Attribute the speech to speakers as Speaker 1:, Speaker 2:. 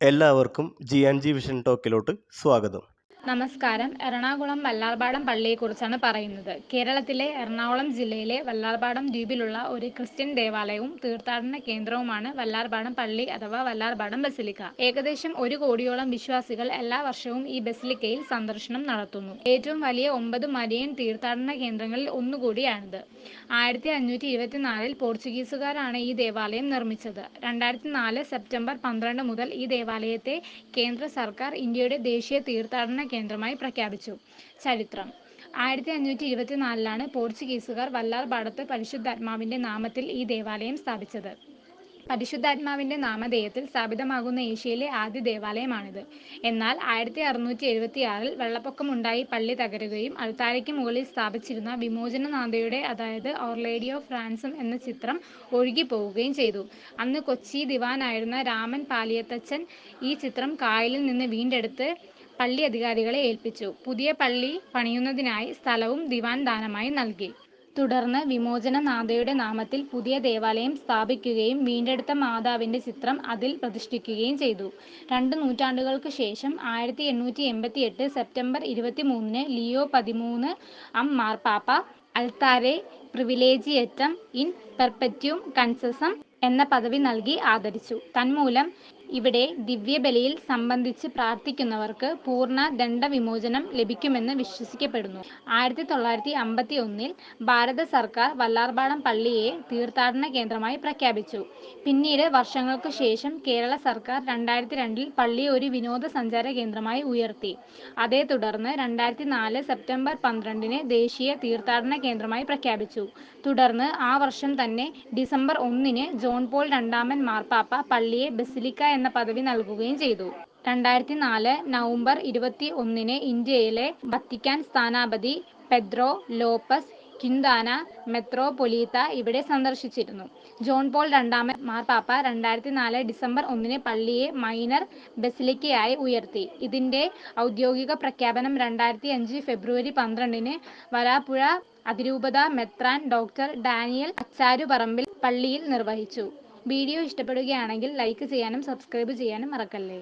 Speaker 1: എല്ലാവർക്കും G and G vision ടോക്കിലോട്ട് സ്വാഗതം.
Speaker 2: നമസ്കാരം. എറണാകുളം വല്ലാർപാടം പള്ളിയെക്കുറിച്ചാണ് പറയുന്നത്. കേരളത്തിലെ എറണാകുളം ജില്ലയിലെ വല്ലാർപാടം ദ്വീപിലുള്ള ഒരു ക്രിസ്ത്യൻ ദേവാലയവും തീർത്ഥാടന കേന്ദ്രവുമാണ് വല്ലാർപാടം പള്ളി അഥവാ വല്ലാർപാടം ബസിലിക്ക. ഏകദേശം ഒരു കോടിയോളം വിശ്വാസികൾ എല്ലാ വർഷവും ഈ ബസിലിക്കയിൽ സന്ദർശനം നടത്തുന്നു. ഏറ്റവും വലിയ ഒമ്പത് മരിയൻ തീർത്ഥാടന കേന്ദ്രങ്ങളിൽ ഒന്നുകൂടിയാണിത്. ആയിരത്തി അഞ്ഞൂറ്റി ഇരുപത്തിനാലിൽ പോർച്ചുഗീസുകാരാണ് ഈ ദേവാലയം നിർമ്മിച്ചത്. രണ്ടായിരത്തി നാല് സെപ്റ്റംബർ പന്ത്രണ്ട് മുതൽ ഈ ദേവാലയത്തെ കേന്ദ്ര സർക്കാർ ഇന്ത്യയുടെ ദേശീയ തീർത്ഥാടന കേന്ദ്രമായി പ്രഖ്യാപിച്ചു. ചരിത്രം. ആയിരത്തി അഞ്ഞൂറ്റി ഇരുപത്തിനാലിലാണ് പോർച്ചുഗീസുകാർ വല്ലാർപാടത്ത് പരിശുദ്ധാത്മാവിന്റെ നാമത്തിൽ ഈ ദേവാലയം സ്ഥാപിച്ചത്. പരിശുദ്ധാത്മാവിന്റെ നാമധേയത്തിൽ സ്ഥാപിതമാകുന്ന ഏഷ്യയിലെ ആദ്യ ദേവാലയമാണിത്. എന്നാൽ ആയിരത്തി അറുന്നൂറ്റി എഴുപത്തി ആറിൽ വെള്ളപ്പൊക്കമുണ്ടായി പള്ളി തകരുകയും അൾത്താരയ്ക്ക് മുകളിൽ സ്ഥാപിച്ചിരുന്ന വിമോചനനാഥയുടെ അതായത് ഓർ ലേഡി ഓഫ് ഫ്രാൻസും എന്ന ചിത്രം ഒഴുകിപ്പോവുകയും ചെയ്തു. അന്ന് കൊച്ചി ദിവാനായിരുന്ന രാമൻ പാലിയത്തച്ഛൻ ഈ ചിത്രം കായലിൽ നിന്ന് വീണ്ടെടുത്ത് പള്ളി അധികാരികളെ ഏൽപ്പിച്ചു. പുതിയ പള്ളി പണിയുന്നതിനായി സ്ഥലവും ദിവാൻ ദാനമായി നൽകി. തുടർന്ന് വിമോചനനാഥയുടെ നാമത്തിൽ പുതിയ ദേവാലയം സ്ഥാപിക്കുകയും വീണ്ടെടുത്ത മാതാവിന്റെ ചിത്രം അതിൽ പ്രതിഷ്ഠിക്കുകയും ചെയ്തു. രണ്ട് നൂറ്റാണ്ടുകൾക്ക് ശേഷം ആയിരത്തി എണ്ണൂറ്റി എൺപത്തി എട്ട് സെപ്റ്റംബർ ഇരുപത്തി മൂന്നിന് ലിയോ പതിമൂന്ന് അം മാർപ്പാപ്പ അൽത്താരെ പ്രിവിലേജിയറ്റം ഇൻ പെർപ്പറ്റ്യൂം കൺസസം എന്ന പദവി നൽകി ആദരിച്ചു. തന്മൂലം ഇവിടെ ദിവ്യബലിയിൽ സംബന്ധിച്ച് പ്രാർത്ഥിക്കുന്നവർക്ക് പൂർണ ദണ്ഡവിമോചനം ലഭിക്കുമെന്ന് വിശ്വസിക്കപ്പെടുന്നു. ആയിരത്തി തൊള്ളായിരത്തി അമ്പത്തി ഒന്നിൽ ഭാരത സർക്കാർ വല്ലാർപാടം പള്ളിയെ തീർത്ഥാടന കേന്ദ്രമായി പ്രഖ്യാപിച്ചു. പിന്നീട് വർഷങ്ങൾക്ക് ശേഷം കേരള സർക്കാർ രണ്ടായിരത്തി രണ്ടിൽ പള്ളിയെ ഒരു വിനോദസഞ്ചാര കേന്ദ്രമായി ഉയർത്തി. അതേ തുടർന്ന് രണ്ടായിരത്തി നാല് സെപ്റ്റംബർ പന്ത്രണ്ടിന് ദേശീയ തീർത്ഥാടന കേന്ദ്രമായി പ്രഖ്യാപിച്ചു. തുടർന്ന് ആ വർഷം തന്നെ ഡിസംബർ ഒന്നിന് ജോൺ പോൾ രണ്ടാമൻ മാർപ്പാപ്പ പള്ളിയെ ബസിലിക്ക എന്ന പദവി നൽകുകയും ചെയ്തു. രണ്ടായിരത്തി നാല് നവംബർ ഇരുപത്തി ഒന്നിന് ഇന്ത്യയിലെ വത്തിക്കാൻ സ്ഥാനാപതി പെദ്രോ ലോപ്പസ് ക്വിന്താന മെത്രോപൊലീത്ത ഇവിടെ സന്ദർശിച്ചിരുന്നു. ജോൺ പോൾ രണ്ടാമൻ മാർപ്പാപ്പ രണ്ടായിരത്തി നാല് ഡിസംബർ ഒന്നിന് പള്ളിയെ മൈനർ ബസിലിക്കയായി ഉയർത്തി. ഇതിന്റെ ഔദ്യോഗിക പ്രഖ്യാപനം രണ്ടായിരത്തി അഞ്ച് ഫെബ്രുവരി പന്ത്രണ്ടിന് വരാപ്പുഴ അതിരൂപത മെത്രാൻ ഡോക്ടർ ഡാനിയൽ അച്ചാരുപറമ്പിൽ പള്ളിയിൽ നിർവഹിച്ചു. വീഡിയോ ഇഷ്ടപ്പെടുകയാണെങ്കിൽ ലൈക്ക് ചെയ്യാനും സബ്സ്ക്രൈബ് ചെയ്യാനും മറക്കല്ലേ?